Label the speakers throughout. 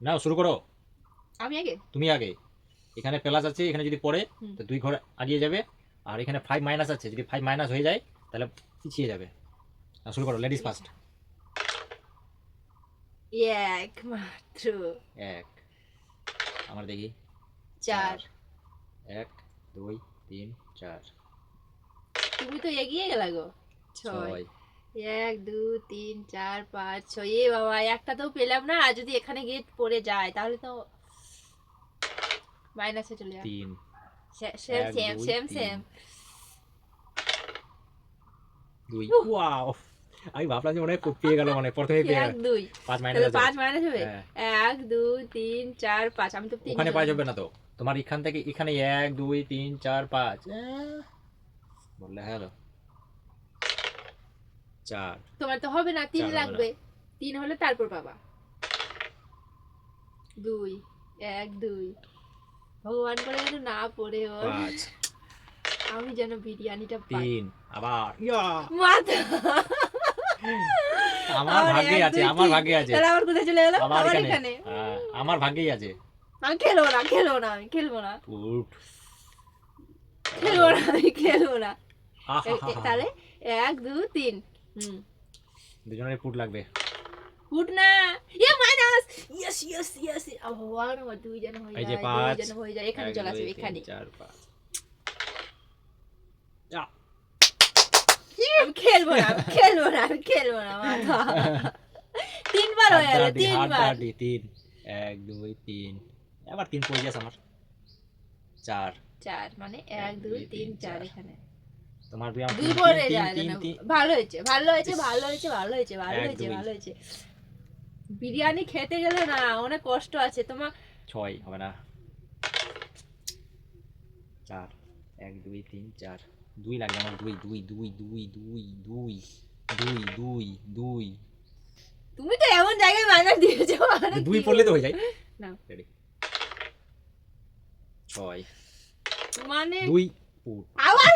Speaker 1: না শুরু করো।
Speaker 2: আমি আগে?
Speaker 1: তুমি আগে। এখানে প্লাস আছে এখানে যদি পড়ে তো দুই ঘর আগিয়ে যাবে। আর এখানে ফাইভ মাইনাস আছে যদি ফাইভ মাইনাস হয়ে যায় তাহলে পিছিয়ে যাবে। শুরু করো লেডিস ফার্স্ট
Speaker 2: এক মাত্র
Speaker 1: এক। আমার দেখি।
Speaker 2: চার।
Speaker 1: এক দুই তিন চার।
Speaker 2: তুমি তো এগিয়ে গেলা গো। ছয়। এক দু তিন চার পাঁচ ছয় এ বাবা একটা তো পেলাম না আর যদি এখানে গেট পড়ে যায় তাহলে তো মাইনাসে চলে যাবে।
Speaker 1: তিন।
Speaker 2: সেম সেম সেম সেম
Speaker 1: দুই ওয়াও আমি ভাবলাম যে মনে হয় পেয়ে গেল মানে প্রথমে পেয়ে
Speaker 2: এক দুই।
Speaker 1: পাঁচ মাইনাস আছে
Speaker 2: পাঁচ মাইনাস হবে?
Speaker 1: হ্যাঁ।
Speaker 2: এক দুই তিন চার পাঁচ আমি তো তিন
Speaker 1: ওখানে পাওয়া যাবে না তো? তোমার এখান থেকে এখানে এক দুই তিন চার পাঁচ। বললে হ্যাঁ তো। চার।
Speaker 2: তোমার তো হবে না তিন। লাগবে। তিন হলে তারপর পাবা। দুই এক দুই। ভগবান করে যেন না পড়ে ওর। আমি যেন বিরিয়ানিটা
Speaker 1: তিন। আবার
Speaker 2: মাথা।
Speaker 1: আমার
Speaker 2: আমার
Speaker 1: ভাগ্যে আছে আমার। ভাগ্যে আছে।
Speaker 2: তাহলে আবার কোথায় চলে গেল?
Speaker 1: আমার এখানে। আমার ভাগ্যেই আছে।
Speaker 2: আমি খেলব না খেলব না আমি খেলব না। খেলব না আমি খেলব না। তাহলে এক দুই তিন। হুম
Speaker 1: দুজনের ফুট লাগবে
Speaker 2: ফুট না ইয়ে মাইনাস ইয়েস ইয়েস ইয়েস ভগবান আমার দুই জন হয়ে
Speaker 1: এই যে
Speaker 2: যায়
Speaker 1: পাঁচ।
Speaker 2: দুই জন হয়ে যায় এখানে
Speaker 1: এক,
Speaker 2: চলে আসবে
Speaker 1: দুই, তিন,
Speaker 2: এখানে
Speaker 1: চার পাঁচ আ,
Speaker 2: আমি খেলব না আমি খেলব না আমি খেলব না মাথা তিনবার হয়ে গেল
Speaker 1: হাড্ডাহাড্ডি,
Speaker 2: তিনবার
Speaker 1: হাড্ডাহাড্ডি, তিন এক দুই তিন আবার তিন পড়ে গেছে আমার চার
Speaker 2: চার মানে এক দুই তিন চার এখানে
Speaker 1: তোমার দুই আমার
Speaker 2: দুই পরে যায়
Speaker 1: তিন,
Speaker 2: না
Speaker 1: তিন,
Speaker 2: ভালো হয়েছে ভালো হয়েছে ভালো হয়েছে ভালো হয়েছে ভালো হয়েছে ভালো হয়েছে। বিরিয়ানি খেতে গেলে না অনেক কষ্ট আছে। তোমার
Speaker 1: ছয় হবে না। চার এক দুই তিন চার। দুই লাগবে আমার দুই দুই দুই দুই দুই দুই দুই দুই দুই।
Speaker 2: তুমি তো এমন জায়গায় মাইনাস দিয়েছ মানে
Speaker 1: দুই পড়লে তো হয়ে যায়।
Speaker 2: না।
Speaker 1: Ready? ছয়।
Speaker 2: মানে
Speaker 1: দুই
Speaker 2: আবার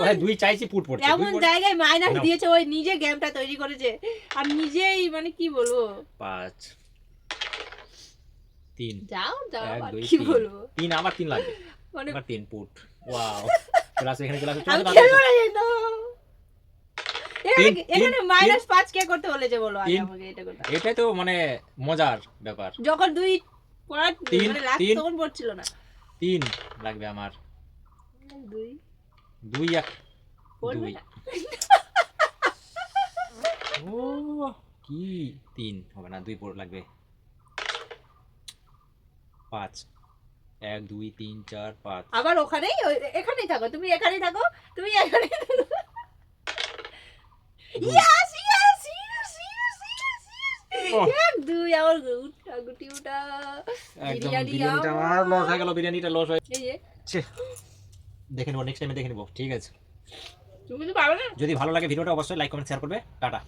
Speaker 2: এমন
Speaker 1: দুই চাইছি পুট পড়ছে
Speaker 2: এমন জায়গায় মাইনাস দিয়েছে ওই নিজে গেমটা তৈরি করেছে। আর নিজেই মানে কি বলব?
Speaker 1: পাঁচ তিন
Speaker 2: যাও যাও কি। বলব?
Speaker 1: তিন আবার তিন লাগবে।
Speaker 2: মানে
Speaker 1: আবার তিন পুট ওয়াও। ক্লাস এখানে ক্লাস
Speaker 2: এখানে মাইনাস পাঁচ কে করতে বলেছে বলো আগে আমাকে এটা করতে।
Speaker 1: এটাই তো মানে মজার ব্যাপার।
Speaker 2: যখন দুই পড়া মানে তখন পড়ছিল না।
Speaker 1: তিন লাগবে আমার।
Speaker 2: দুই।
Speaker 1: দুই এক দুই। ও কি? তিন হবে না দুই পড় লাগবে। পাঁচ। এক দুই তিন চার পাঁচ।
Speaker 2: আবার ওখানেই এখানেই থাকো তুমি এখানেই থাকো তুমি এখানেই থাকো।
Speaker 1: দুই।
Speaker 2: এক, আমার গুটি উঠা
Speaker 1: বিরিয়ানিটা লস হয়ে গেল বিরিয়ানিটা লস হয়ে
Speaker 2: এই যে।
Speaker 1: ছে, দেখে নেব নেক্সট টাইমে দেখে নেব ঠিক আছে?
Speaker 2: তুমি তো পারবে না?
Speaker 1: যদি ভালো লাগে ভিডিওটা অবশ্যই লাইক কমেন্ট শেয়ার করবে। টাটা।